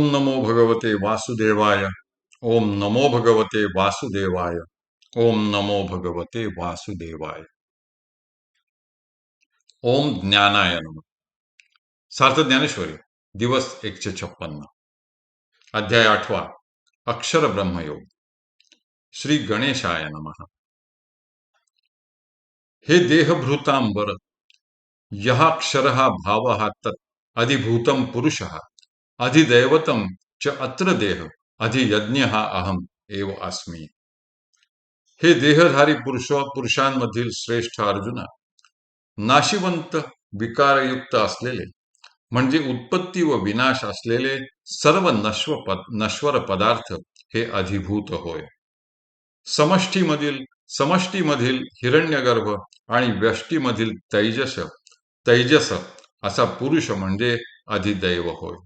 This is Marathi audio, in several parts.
ओम नमो भगवते वासुदेवाय। ओम नमो भगवते वासुदेवाय। ओम नमो भगवते वासुदेवाय। ओम ज्ञानाय नम। सार्थ ज्ञानेश्वरी दिवस एकशे छप्पन्न। अध्याय आठवा अक्षर ब्रह्मयोग। श्री गणेशाय नमः। हे देहभृतांबर यहा क्षर भाव तत् अधिभूतम पुरुष। अधिदैवतम च अत्र देह अधियज्ञ अहम एव अस्मी। हे देहधारी पुरुष पुरुषांमधील श्रेष्ठ अर्जुना नाशिवंत विकारयुक्त असलेले म्हणजे उत्पत्ती व विनाश असलेले सर्व नश्व पद नश्वर पदार्थ हे अधिभूत होय. समष्टीमधील समष्टीमधील हिरण्यगर्भ आणि व्यष्टीमधील तैजस तैजस असा पुरुष म्हणजे अधिदैव होय.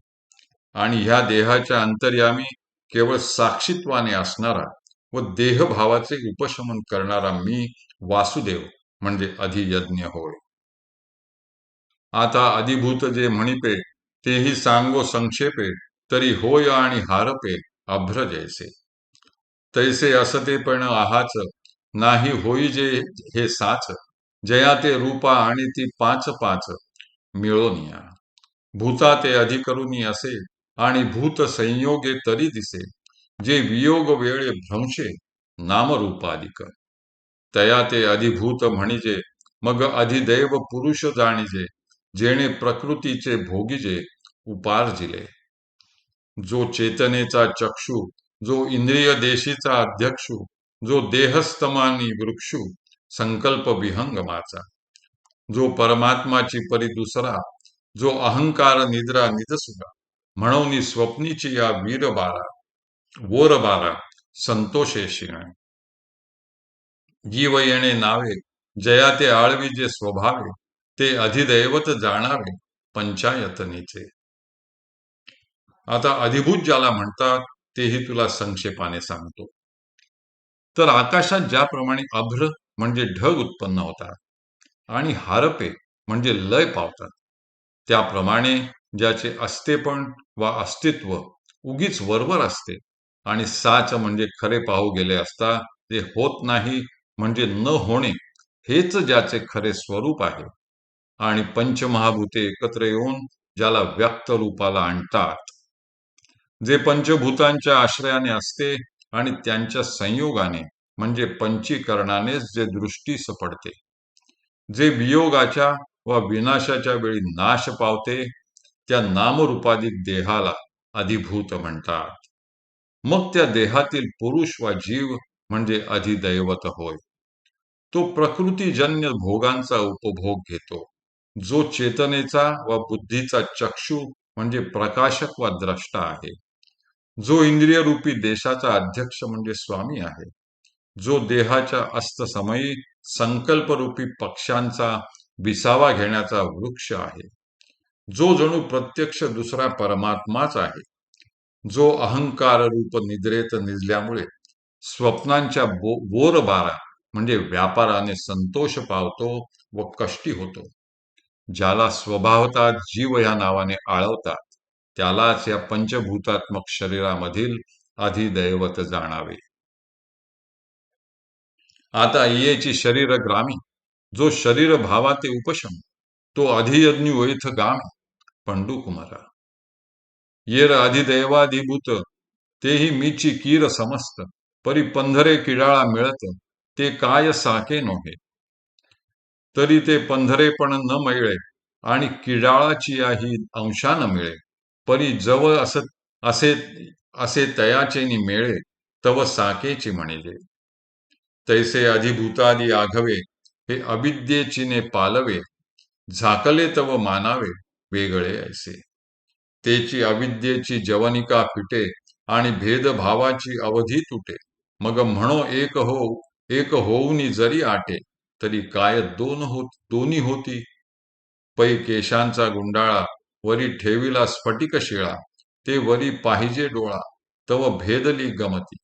आणि ह्या देहाच्या अंतर्यामी केवळ साक्षीत्वाने असणारा व देहभावाचे उपशमन करणारा मी वासुदेव म्हणजे अधियज्ञ होय. आता अधिभूत जे म्हणिपे तेही सांगो संक्षेपे तरी होय आणि हारपे अभ्र जैसे तैसे असते पण आहाच नाही होई जे हे साच जया ते रूपा आणि ती पाच पाच मिळोनिया भूता ते अधिकरुनी असे आणि भूत संयोगे तरी दिसे जे वियोग वेळे भ्रंशे नामरूपाधिक तया ते अधिभूत म्हणजे मग अधिदैव पुरुष जाणीजे जेणे प्रकृतीचे भोगीजे उपार्जिले. जो चेतनेचा चक्षु जो इंद्रिय देशीचा अध्यक्षु जो देहस्तमानी वृक्षु संकल्प विहंगमाचा. जो परमात्माची परी दुसरा जो अहंकार निद्रा निजसुरा म्हणून स्वप्नीची या वीरबारा वोरबारा संतोषे शिणे. जीव येणे नावे जया ते आळवी जे स्वभावे ते अधिदैवत जाणारे पंचायतनीचे. आता अधिभूत ज्याला म्हणतात तेही तुला संक्षेपाने सांगतो. तर आकाशात ज्याप्रमाणे अभ्र म्हणजे ढग उत्पन्न होतात आणि हारपे म्हणजे लय पावतात त्याप्रमाणे ज्याचे असतेपण वा अस्तित्व उगीच वरवर असते. आणि साच म्हणजे खरे पाहू गेले असता ते होत नाही म्हणजे न होणे हेच ज्याचे खरे स्वरूप आहे. आणि पंचमहाभूते एकत्र येऊन ज्याला व्यक्त रूपाला आणतात. जे पंचभूतांच्या आश्रयाने असते आणि त्यांच्या संयोगाने म्हणजे पंचीकरणानेच जे दृष्टीस पडते जे वियोगाच्या व विनाशाच्या वेळी नाश पावते त्या नामरूपाधिक देहाला अधिभूत म्हणतात. मग त्या देहातील पुरुष वा जीव म्हणजे अधिदैवत होय. तो प्रकृतीजन्य भोगांचा उपभोग घेतो. जो चेतनेचा व बुद्धीचा चक्षु म्हणजे प्रकाशक वा द्रष्टा आहे. जो इंद्रिय रूपी देशाचा अध्यक्ष म्हणजे स्वामी आहे. जो देहाच्या अस्तसमयी संकल्परूपी पक्षांचा विसावा घेण्याचा वृक्ष आहे. जो जणू प्रत्यक्ष दुसरा परमात्माच आहे जो अहंकार रूप निद्रेत निजल्यामुळे स्वप्नांच्या बो बोरबारा म्हणजे व्यापाराने संतोष पावतो व कष्टी होतो. ज्याला स्वभावता जीव या नावाने आळवतात त्यालाच या पंचभूतात्मक शरीरामधील अधिदैवत जाणावे. आता इयेची शरीर ग्रामी जो शरीर भावाते उपशम तो अधियज्ञ वैथ गाम पंडू कुमारा येर अधिदैवाधिभूत तेही मीची कीर समस्त परी पंधरे किडाळा मिळत ते काय साके नोहे. तरी ते पंधरे पण न मिळे आणि किडाळाची याही अंशान मिळे. परी जवळ असत असे असे तयाचे मेळे तव साकेची म्हणिले. तैसे अधिभूतादी आघवे हे अविद्येचीने पालवे झाकले तव मानावे वेगळे ऐसे तेची अविद्येची जवनिका फिटे आणि भेदभावाची अवधी तुटे. मग म्हणो एक हो एक होऊनी जरी आटे तरी काय दोन होत दोन्ही होती? पै केशांचा गुंडाळा वरी ठेविला स्फटिक शिळा ते वरी पाहिजे डोळा तव भेदली गमती.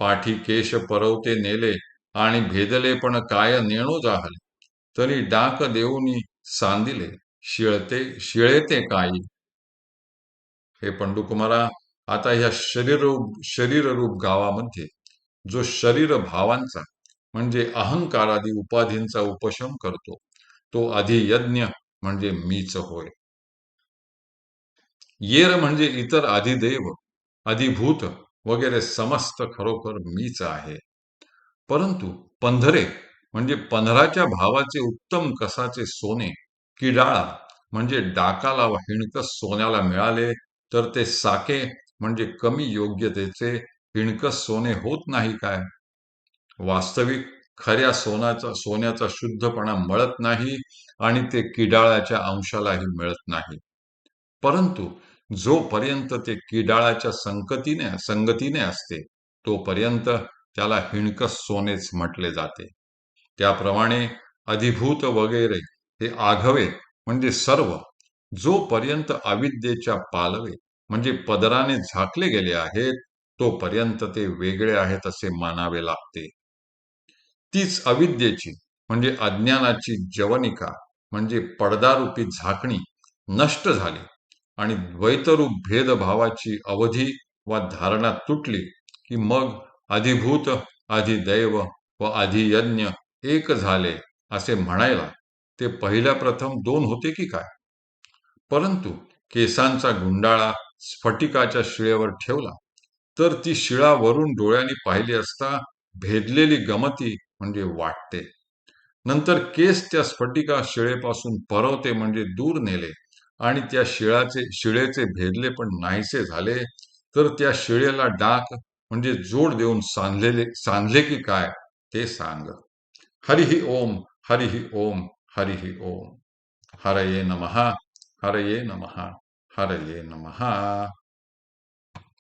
पाठी केश परवते नेले आणि भेदले पण काय नेणो जाहले? तरी डाक देऊन सांदिले शिळते शिळेते काही हे पंडुकुमारा आता ह्या शरीररूप शरीररूप गावामध्ये जो शरीर भावांचा म्हणजे अहंकारादी उपाधींचा उपशम करतो तो अधियज्ञ म्हणजे मीच होय. येर म्हणजे इतर अधिदेव अधिभूत वगैरे समस्त खरोखर मीच आहे. परंतु पंधरे म्हणजे पंधराच्या भावाचे उत्तम कसाचे सोने किडाळा म्हणजे डाकाला हिणकस सोन्याला मिळाले तर ते साके म्हणजे कमी योग्यतेचे हिणकस सोने होत नाही काय? वास्तविक खऱ्या सोन्याचा सोन्याचा शुद्धपणा मळत नाही आणि ते किडाळाच्या अंशालाही मिळत नाही. परंतु जोपर्यंत ते किडाळाच्या संगतीने संगतीने असते तोपर्यंत त्याला हिणकस सोनेच म्हटले जाते. त्याप्रमाणे अधिभूत वगैरे हे आघवे म्हणजे सर्व जोपर्यंत अविद्येच्या पालवे म्हणजे पदराने झाकले गेले आहेत तोपर्यंत ते वेगळे आहेत असे मानावे लागते. तीच अविद्येची म्हणजे अज्ञानाची जवनिका म्हणजे पडदारूपी झाकणी नष्ट झाली आणि द्वैतरूप भेदभावाची अवधी वा धारणा तुटली की मग अधिभूत अधिदैव व अधियज्ञ एक झाले असे म्हणायला ते पहिल्या प्रथम दोन होते की काय? परंतु केसांचा गुंडाळा स्फटिकाच्या शिळेवर ठेवला तर ती शिळा वरून डोळ्यांनी पाहिली असता भेदलेली गमती म्हणजे वाटते. नंतर केस त्या स्फटिका शिळेपासून परवते म्हणजे दूर नेले आणि त्या शिळाचे शिळेचे भेदले पण नाहीसे झाले तर त्या शिळेला डाक म्हणजे जोड देऊन सांधलेले सांधले की काय ते सांग हरिहि ओम हरिहि ओम हरिहि ओम। हरये नमः हरये नमः हरये नमः।